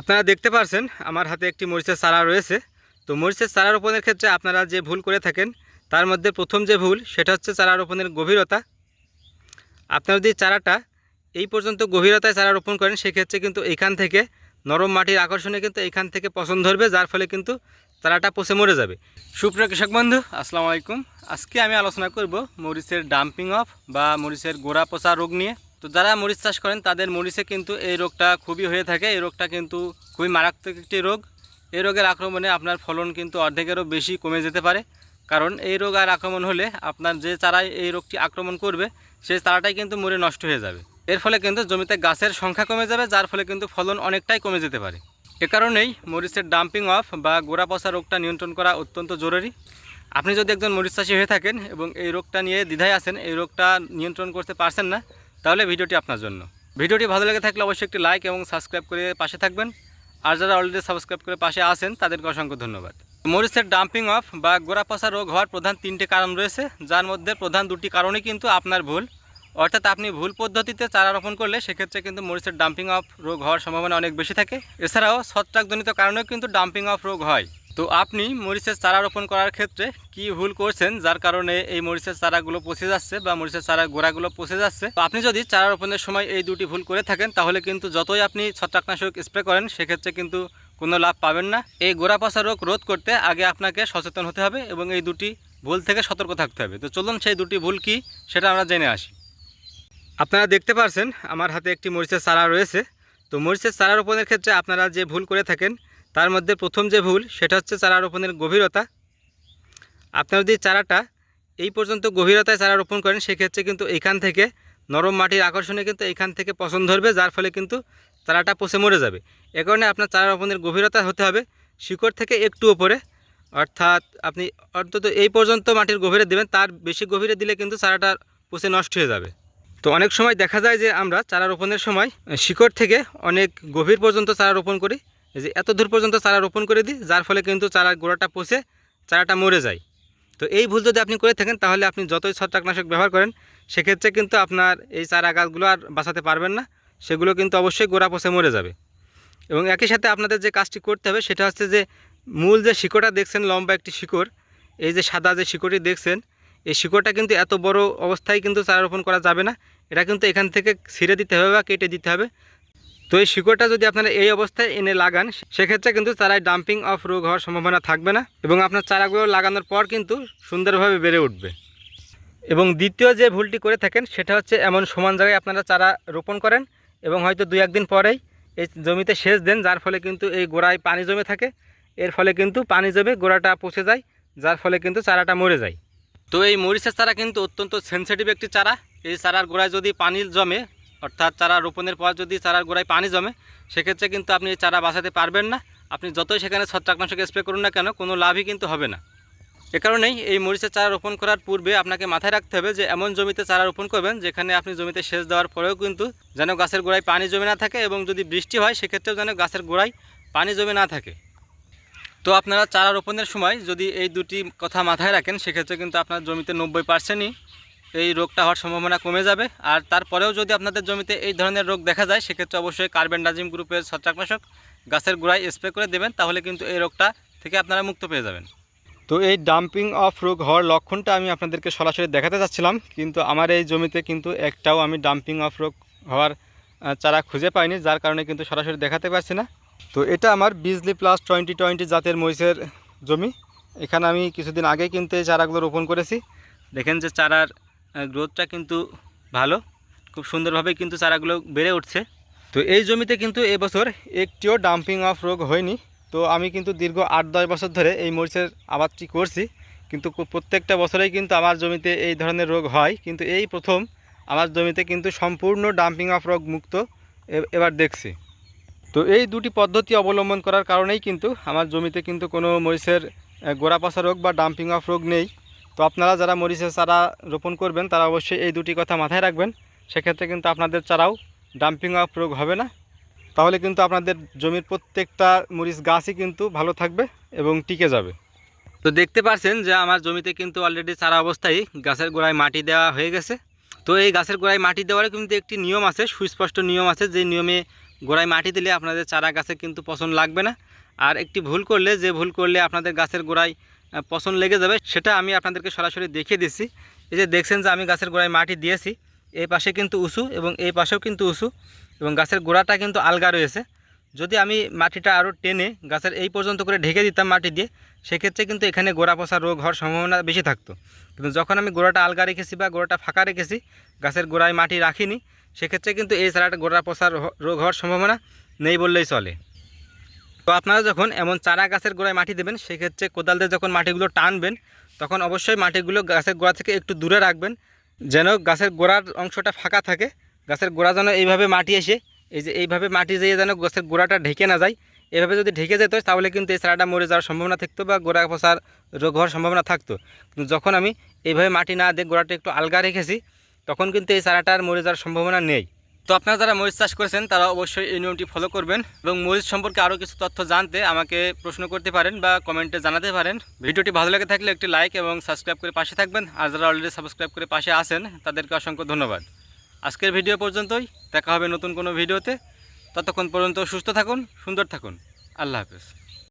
আপনারা দেখতে পারছেন, আমার হাতে একটি মরিচের চারা রয়েছে। তো মরিচের চারা রোপণের ক্ষেত্রে আপনারা যে ভুল করে থাকেন, তার মধ্যে প্রথম যে ভুল, সেটা হচ্ছে চারা রোপণের গভীরতা। আপনারা যদি চারাটা এই পর্যন্ত গভীরতায় চারা রোপণ করেন, সেক্ষেত্রে কিন্তু এইখান থেকে নরম মাটির আকর্ষণে কিন্তু এইখান থেকে পছন্দ ধরবে, যার ফলে কিন্তু চারাটা পচে মরে যাবে। সুপ্রিয় কৃষক বন্ধু, আসসালামু আলাইকুম। আজকে আমি আলোচনা করব মরিচের ডাম্পিং অফ বা মরিচের গোড়া পচা রোগ নিয়ে। তো যারা মরিচ চাষ করেন, তাদের মরিচে কিন্তু এই রোগটা খুবই হয়ে থাকে। এই রোগটা কিন্তু খুবই মারাত্মক একটি রোগ। এই রোগের আক্রমণে আপনার ফলন কিন্তু অর্ধেকেরও বেশি কমে যেতে পারে। কারণ এই রোগ আর আক্রমণ হলে আপনার যে চারায় এই রোগটি আক্রমণ করবে, সেই চারাটাই কিন্তু মরে নষ্ট হয়ে যাবে। এর ফলে কিন্তু জমিতে গাছের সংখ্যা কমে যাবে, যার ফলে কিন্তু ফলন অনেকটাই কমে যেতে পারে। এ কারণেই মরিচের ডাম্পিং অফ বা গোড়া পচা রোগটা নিয়ন্ত্রণ করা অত্যন্ত জরুরি। আপনি যদি একজন মরিচ চাষি হয়ে থাকেন এবং এই রোগটা নিয়ে দ্বিধায় আছেন, এই রোগটা নিয়ন্ত্রণ করতে পারছেন না তাহলে ভিডিওটি আপনার জন্য। ভিডিওটি ভালো লেগে থাকলে অবশ্যই একটি লাইক এবং সাবস্ক্রাইব করে পাশে থাকবেন। আর যারা অলরেডি সাবস্ক্রাইব করে পাশে আছেন, তাদেরকে অসংখ্য ধন্যবাদ। মরিচের ডাম্পিং অফ বা গোড়া পচা রোগ হওয়ার প্রধান তিনটি কারণ রয়েছে, যার মধ্যে প্রধান দুটি কারণই কিন্তু আপনার ভুল। অর্থাৎ আপনি ভুল পদ্ধতিতে চারা রোপণ করলে সেক্ষেত্রে কিন্তু মরিচের ডাম্পিং অফ রোগ হওয়ার সম্ভাবনা অনেক বেশি থাকে। এছাড়াও ছত্রাকজনিত কারণেও কিন্তু ডাম্পিং অফ রোগ হয়। তো আপনি মরিচের চারা রোপণ করার ক্ষেত্রে কি ভুল করছেন? যার কারণে এই মরিচের চারাগুলো পচে যাচ্ছে বা মরিচের চারা গোড়াগুলো পচে যাচ্ছে। আপনি যদি চারা রোপণের সময় এই দুটি ভুল করে থাকেন, তাহলে কিন্তু যতই আপনি ছত্রাকনাশক স্প্রে করেন, সেক্ষেত্রে কিন্তু কোনো লাভ পাবেন না। এই গোড়া পচা রোগ রোধ করতে আগে আপনাকে সচেতন হতে হবে এবং এই দুটি ভুল থেকে সতর্ক থাকতে হবে। তো চলুন সেই দুটি ভুল কি, সেটা আমরা জেনে আসি। আপনারা দেখতে পারছেন, আমার হাতে একটি মরিচের চারা রয়েছে। তো মরিচের চারা রোপণের ক্ষেত্রে আপনারা যে ভুল করে থাকেন তার মধ্যে প্রথম যে ভুল, সেটা হচ্ছে চারা রোপণের গভীরতা। আপনারা যদি চারাটা এই পর্যন্ত গভীরতায় চারা রোপণ করেন, সেক্ষেত্রে কিন্তু এখান থেকে নরম মাটির আকর্ষণে কিন্তু এখান থেকে পছন্দ ধরবে, যার ফলে কিন্তু চারাটা পচে মরে যাবে। এ কারণে আপনার চারা রোপণের গভীরতা হতে হবে শিকড় থেকে একটু ওপরে। অর্থাৎ আপনি অন্তত এই পর্যন্ত মাটির গভীরে দেবেন, তার বেশি গভীরে দিলে কিন্তু চারাটা পচে নষ্ট হয়ে যাবে। তো অনেক সময় দেখা যায় যে আমরা চারা রোপণের সময় শিকড় থেকে অনেক গভীর পর্যন্ত চারা রোপণ করি। এই যে এত দূর পর্যন্ত চারা রোপণ করে দিই, যার ফলে কিন্তু চারার গোড়াটা পচে, চারাটা মরে যায়। তো এই ভুল যদি আপনি করে থাকেন, তাহলে আপনি যতই ছত্রাকনাশক ব্যবহার করেন, সেক্ষেত্রে কিন্তু আপনার এই চারা গাছগুলো আর বাঁচাতে পারবেন না। সেগুলো কিন্তু অবশ্যই গোড়া পচে মরে যাবে। এবং একই সাথে আপনাদের যে কাজটি করতে হবে, সেটা হচ্ছে যে মূল যে শিকড়টা দেখছেন, লম্বা একটি শিকড়, এই যে সাদা যে শিকড়টি দেখছেন, এই শিকড়টা কিন্তু এত বড় অবস্থায় কিন্তু চারা রোপণ করা যাবে না। এটা কিন্তু এখান থেকে ছিঁড়ে দিতে হবে বা কেটে দিতে হবে। তো এই শিকড়টা যদি আপনারা এই অবস্থায় এনে লাগান, সেক্ষেত্রে কিন্তু চারায় ডাম্পিং অফ রোগ হওয়ার সম্ভাবনা থাকবে না এবং আপনার চারাগুলো লাগানোর পর কিন্তু সুন্দরভাবে বেড়ে উঠবে। এবং দ্বিতীয় যে ভুলটি করে থাকেন, সেটা হচ্ছে এমন সমান জায়গায় আপনারা চারা রোপণ করেন এবং হয়তো দুই একদিন পরেই এই জমিতে সেচ দেন, যার ফলে কিন্তু এই গোড়ায় পানি জমে থাকে। এর ফলে কিন্তু পানি জমে গোড়াটা পচে যায়, যার ফলে কিন্তু চারাটা মরে যায়। তো এই মরিচের চারা কিন্তু অত্যন্ত সেন্সিটিভ একটি চারা। এই চারার গোড়ায় যদি পানি জমে অর্থাৎ চারা রোপণের পর যদি চারার গোড়ায় পানি জমে, সেক্ষেত্রে কিন্তু আপনি চারা বাঁচাতে পারবেন না। আপনি যতই সেখানে ছত্রাকনাশক স্প্রে করুন না কেন, কোনো লাভই কিন্তু হবে না। এ কারণেই এই মরিচের চারা রোপণ করার পূর্বে আপনাকে মাথায় রাখতে হবে যে, এমন জমিতে চারা রোপণ করবেন যেখানে আপনি জমিতে সেচ দেওয়ার পরেও কিন্তু যেন গাছের গোড়ায় পানি জমে না থাকে এবং যদি বৃষ্টি হয়, সেক্ষেত্রেও যেন গাছের গোড়ায় পানি জমে না থাকে। তো আপনারা চারা রোপণের সময় যদি এই দুটি কথা মাথায় রাখেন, সেক্ষেত্রে কিন্তু আপনার জমিতে নব্বই পার্সেন্টই এই রোগটা হওয়ার সম্ভাবনা কমে যাবে। আর তারপরেও যদি আপনাদের জমিতে এই ধরনের রোগ দেখা যায়, সেক্ষেত্রে অবশ্যই কার্বেন্ডাজিম গ্রুপের ছত্রাকনাশক গাছের গোড়ায় স্প্রে করে দেবেন, তাহলে কিন্তু এই রোগটা থেকে আপনারা মুক্ত পেয়ে যাবেন। তো এই ডাম্পিং অফ রোগ হওয়ার লক্ষণটা আমি আপনাদেরকে সরাসরি দেখাতে চাচ্ছিলাম কিন্তু আমার এই জমিতে কিন্তু একটাও আমি ডাম্পিং অফ রোগ হওয়ার চারা খুঁজে পাইনি, যার কারণে কিন্তু সরাসরি দেখাতে পারছি না। তো এটা আমার বিজলি প্লাস টোয়েন্টি টোয়েন্টি জাতের মরিচের জমি। এখানে আমি কিছুদিন আগে কিন্তু এই চারাগুলো রোপণ করেছি। দেখেন যে চারার গ্রোথটা কিন্তু ভালো। খুব সুন্দরভাবে কিন্তু চারাগুলো বেড়ে উঠছে। তো এই জমিতে কিন্তু এবছর একটিও ডাম্পিং অফ রোগ হয়নি। তো আমি কিন্তু দীর্ঘ আট দশ বছর ধরে এই মরিচের আবাদটি করছি। কিন্তু প্রত্যেকটা বছরেই কিন্তু আমার জমিতে এই ধরনের রোগ হয়। কিন্তু এই প্রথম আমার জমিতে কিন্তু সম্পূর্ণ ডাম্পিং অফ রোগ মুক্ত এবার দেখছি। তো এই দুটি পদ্ধতি অবলম্বন করার কারণেই কিন্তু আমার জমিতে কিন্তু কোনো মরিচের গোড়া পচা রোগ বা ডাম্পিং অফ রোগ নেই। তো আপনারা যারা মরিচের চারা রোপণ করবেন, তারা অবশ্যই এই দুটি কথা মাথায় রাখবেন। সেক্ষেত্রে কিন্তু আপনাদের চারাও ডাম্পিং রোগ হবে না। তাহলে কিন্তু আপনাদের জমির প্রত্যেকটা মরিচ গাছই কিন্তু ভালো থাকবে এবং টিকে যাবে। তো দেখতে পাচ্ছেন যে আমার জমিতে কিন্তু অলরেডি চারা অবস্থায় গাছের গোড়ায় মাটি দেওয়া হয়ে গেছে। তো এই গাছের গোড়ায় মাটি দেওয়ার কিন্তু একটি নিয়ম আছে, সুস্পষ্ট নিয়ম আছে যে নিয়মে গোড়ায় মাটি দিলে আপনাদের চারা গাছে কিন্তু পছন্দ লাগবে না। আর একটি ভুল করলে, যে ভুল করলে আপনাদের গাছের গোড়ায় পছন্দ লেগে যাবে, সেটা আমি আপনাদেরকে সরাসরি দেখিয়ে দিচ্ছি। এই যে দেখছেন যে আমি গাছের গোড়ায় মাটি দিয়েছি, এই পাশে কিন্তু উঁচু এবং এই পাশেও কিন্তু উঁচু এবং গাছের গোড়াটা কিন্তু আলগা রয়েছে। যদি আমি মাটিটা আরও টেনে গাছের এই পর্যন্ত করে ঢেকে দিতাম মাটি দিয়ে, সেক্ষেত্রে কিন্তু এখানে গোড়া পচা রোগ হওয়ার সম্ভাবনা বেশি থাকতো। কিন্তু যখন আমি গোড়াটা আলগা রেখেছি বা গোড়াটা ফাঁকা রেখেছি, গাছের গোড়ায় মাটি রাখিনি, সেক্ষেত্রে কিন্তু এই চারাটা গোড়া পচার রোগ হওয়ার সম্ভাবনা নেই বললেই চলে। তো আপনারা যখন এমন চারা গাছের গোড়ায় মাটি দেবেন, সেক্ষেত্রে কোদাল দিয়ে যখন মাটিগুলো টানবেন, তখন অবশ্যই মাটিগুলো গাছের গোড়া থেকে একটু দূরে রাখবেন, যেন গাছের গোড়ার অংশটা ফাঁকা থাকে। গাছের গোড়া যেন এইভাবে মাটি এসে, এই যে এইভাবে মাটি যেয়ে যেন গাছের গোড়াটা ঢেকে না যায়। এভাবে যদি ঢেকে যেত, তাহলে কিন্তু এই চারাটা মরে যাওয়ার সম্ভাবনা থাকতো বা গোড়া পচার রোগ হওয়ার সম্ভাবনা থাকতো। কিন্তু যখন আমি এইভাবে মাটি না দিয়ে গোড়াটা একটু আলগা রেখেছি, তখন কিন্তু এই চারাটার মরে যাওয়ার সম্ভাবনা নেই। তো আপনারা যারা মরিচ চাষ করেছেন, তারা অবশ্যই এই নিয়মটি ফলো করবেন এবং মরিচ সম্পর্কে আরও কিছু তথ্য জানতে আমাকে প্রশ্ন করতে পারেন বা কমেন্টে জানাতে পারেন। ভিডিওটি ভালো লাগে থাকলে একটি লাইক এবং সাবস্ক্রাইব করে পাশে থাকবেন। আর যারা অলরেডি সাবস্ক্রাইব করে পাশে আছেন, তাদেরকে অসংখ্য ধন্যবাদ। আজকের ভিডিও পর্যন্তই। দেখা হবে নতুন কোনো ভিডিওতে। ততক্ষণ পর্যন্ত সুস্থ থাকুন, সুন্দর থাকুন। আল্লাহ হাফেজ।